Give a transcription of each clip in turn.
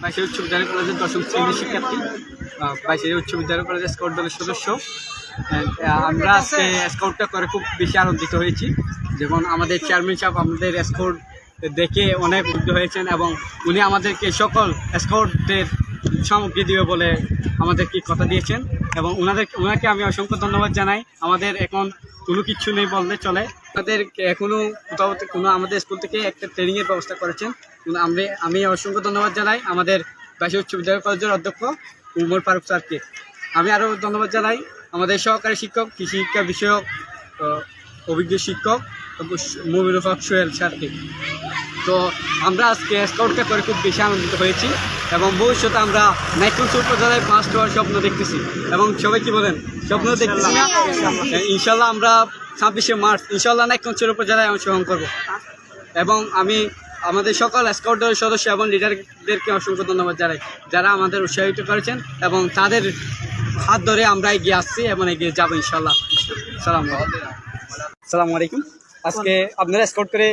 বাইশের উচ্চ বিদ্যালয় কলেজের দশম শ্রেণির শিক্ষার্থী বাইশের উচ্চ বিদ্যালয় কলেজের স্কাউট দলের সদস্য। আমরা আজকে স্কাউটটা করে খুব বেশি আনন্দিত হয়েছি। যেমন আমাদের চেয়ারম্যান সাহেব আমাদের স্কাউট দেখে অনেক মুগ্ধ হয়েছেন এবং উনি আমাদেরকে সকল স্কাউটদের সামগ্রী দিবে বলে আমাদেরকে কথা দিয়েছেন। এবং ওনাদের ওনাকে আমি অসংখ্য ধন্যবাদ জানাই। আমাদের এখন কোনো কিচ্ছু নেই বললে চলে। আমাদের এখনও কোথাও কোনো আমাদের স্কুল থেকে একটা ট্রেনিংয়ের ব্যবস্থা করেছেন। আমরা আমি অসংখ্য ধন্যবাদ জানাই আমাদের বাইশ উচ্চ বিদ্যালয় কলেজের অধ্যক্ষ উমর ফারুক স্যারকে। আমি আরও ধন্যবাদ জানাই আমাদের সহকারী শিক্ষক কৃষি শিক্ষা বিষয়ক অভিজ্ঞ শিক্ষক মুমিনুল হক সোহেল স্যারকে। তো আমরা আজকে স্কাউটটা করে খুব বেশি আনন্দিত হয়েছি এবং ভবিষ্যতে আমরা নাইকুঞ্চ উপজেলায় ফার্স্ট হওয়ার স্বপ্ন দেখতেছি। এবং সবাই কি বলেন? স্বপ্ন দেখতেছি না? ইনশাল্লাহ আমরা ছাব্বিশে মার্চ ইনশাল্লাহ নাইকুঞ্চের উপজেলায় অংশগ্রহণ করব। এবং আমি আমাদের সকল স্কাউট দলের সদস্য এবং লিডারদেরকে অসংখ্য ধন্যবাদ জানাই যারা আমাদের উৎসাহিত করেছেন এবং তাদের হাত ধরে আমরা এগিয়ে আসছি এবং এগিয়ে যাব ইনশাল্লাহ সালাম সালাম আলাইকুম। আজকে আপনারা স্কাউট করে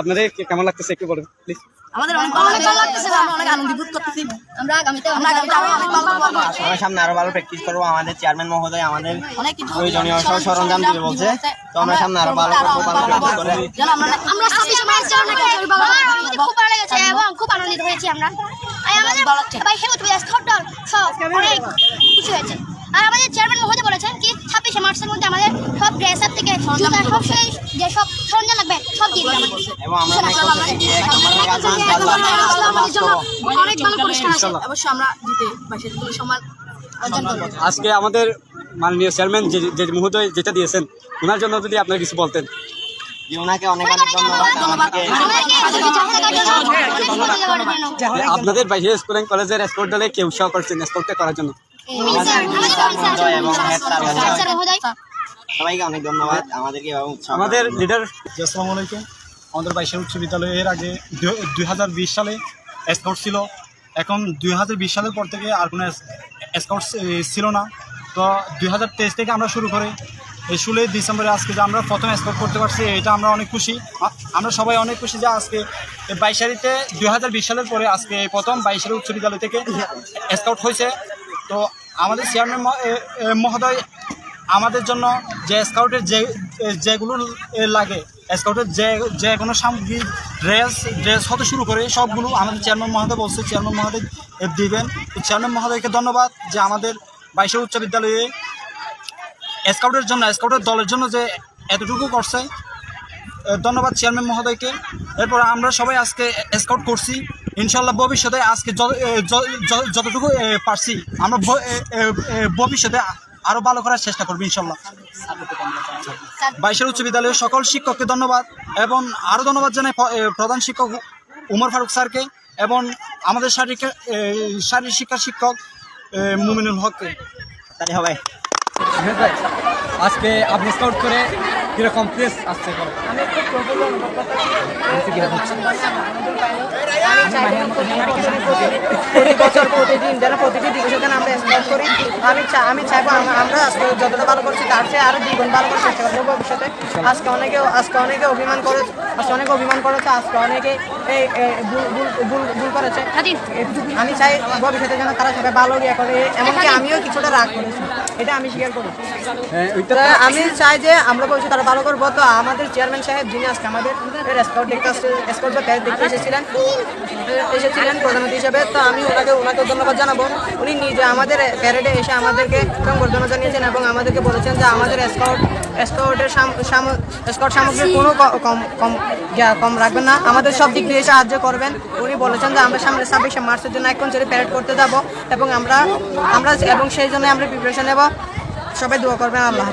আপনাদের কেমন লাগতেছে একটু বলুন প্লিজ আমাদের অনেক ভালো লাগতেছে আমরা অনেক আনন্দ বোধ করতেছি আমরা আগামীতে আমরা আগামীতে আরও অনেক ভালো করব আমরা সামনে আরও ভালো প্র্যাকটিস করব আমাদের চেয়ারম্যান মহোদয় আমাদের অনেক কিছু প্রয়োজনীয় সরঞ্জাম দিবে বলছে। তো আমরা সামনে আরও ভালো করে আমরা ছাব্বিশে মার্চ খুব ভালো লেগেছে এবং খুব আনন্দিত হয়েছি আমরা। আর আমাদের ভাই সব অনেক খুশি হয়েছে। আর আমাদের চেয়ারম্যান মহোদয় বলেছেন কি ছাব্বিশে মার্চের মধ্যে আমাদের সব ড্রেস আপ থেকে জুতা সব সেই যে সব সরঞ্জাম লাগবে সব দিয়ে এবং আমরা অনেক ভালো পুরস্কার আছে। অবশ্যই আমরা জিতে সম্মান আজকে আমাদের মাননীয় চেয়ারম্যান যে যে মহোদয় যেটা দিয়েছেন ওনার জন্য যদি আপনার কিছু বলতেন। ধন্যবাদ। আপনাদের বাইরে স্কুল কলেজের স্পোর্ট দলে কে উৎসাহ করছেন স্পোর্টটা করার জন্য। সবাইকে অনেক ধন্যবাদ। আমাদেরকে আমাদের লিডার আসসালামু আলাইকুম। আমাদের বাইশের উচ্চ বিদ্যালয়ে এর আগে দুই হাজার বিশ সালে স্কাউট ছিল। এখন দুই হাজার বিশ সালের পর থেকে আর কোনো স্কাউট ছিল না। তো দুই হাজার তেইশ থেকে আমরা শুরু করি। এই ষোলোই ডিসেম্বরে আজকে যে আমরা প্রথম স্কাউট করতে পারছি, এটা আমরা অনেক খুশি। আমরা সবাই অনেক খুশি যে আজকে বাইশারিতে দুই হাজার বিশ সালের পরে আজকে এই প্রথম বাইশারি উচ্চ বিদ্যালয় থেকে স্কাউট হয়েছে। তো আমাদের চেয়ারম্যান মহোদয়, আমাদের জন্য যে স্কাউটের যে যেগুলো লাগে, স্কাউটের যে যে কোনো সামগ্রী, ড্রেস ড্রেস হতে শুরু করে সবগুলো আমাদের চেয়ারম্যান মহোদয় বলছে, চেয়ারম্যান মহোদয় দিবেন। চেয়ারম্যান মহোদয়কে ধন্যবাদ যে আমাদের বাইশে উচ্চ বিদ্যালয়ে স্কাউটের জন্য স্কাউটের দলের জন্য যে এতটুকু করছে ধন্যবাদ চেয়ারম্যান মহোদয়কে। এরপর আমরা সবাই আজকে স্কাউট করছি। ইনশাল্লাহ ভবিষ্যতে আজকে যতটুকু পারছি, আমরা ভবিষ্যতে আরও ভালো করার চেষ্টা করব ইনশাল্লাহ। বাইশের উচ্চ বিদ্যালয়ের সকল শিক্ষককে ধন্যবাদ এবং আরও ধন্যবাদ জানাই প্রধান শিক্ষক উমর ফারুক স্যারকে এবং আমাদের শারীরিক শারীরিক শিক্ষা শিক্ষক মুমিনুল হককে তাই হবে। আজকে আপনি স্কাউট করে কীরকম প্লেস আসছে প্রতিদিন যারা প্রতিটি দিবসে স্টার্ট করি আমি আমি চাইব আম- আমরা আজকে যতটা ভালো করছি তার চেয়ে আরও দ্বিগুণ ভালো করার চেষ্টা করব ভবিষ্যতে। আজকে অনেকে আজকে অনেকে অভিমান করে আজকে অনেকে অভিমান করেছে আজকে অনেকে এই ভুল করেছে। আমি চাই ভবিষ্যতে যেন তারা সবাই ভালো ইয়ে করে। এমনকি আমিও কিছুটা রাগ করেছি। এটা আমি স্বীকার করি। হ্যাঁ, আমি চাই যে আমরা বলছি তারা ভালো করব। তো আমাদের চেয়ারম্যান সাহেব যিনি আজকে আমাদের দেখতে বা দেখতে এসেছিলেন এসেছিলেন প্রধানমন্ত্রী হিসেবে। তো আমি ওনাকে ওনাকে ধন্যবাদ জানাব। উনি নিজে আমাদের প্যারেডে এসে আমাদেরকে সংবর্ধনা জানিয়েছেন এবং আমাদেরকে বলেছেন যে আমাদের স্কাউট স্কাউটের স্কট কোনো কম কম রাখবেন না। আমাদের সব দিক দিয়ে সাহায্য করবেন। উনি বলেছেন যে আমরা সামনে ছাব্বিশে মার্চের জন্য এখন ছেড়ে প্যারেড করতে যাব এবং আমরা আমরা এবং সেই জন্য আমরা প্রিপারেশন নেব। সবাই দোয়া করবেন, আল্লাহ।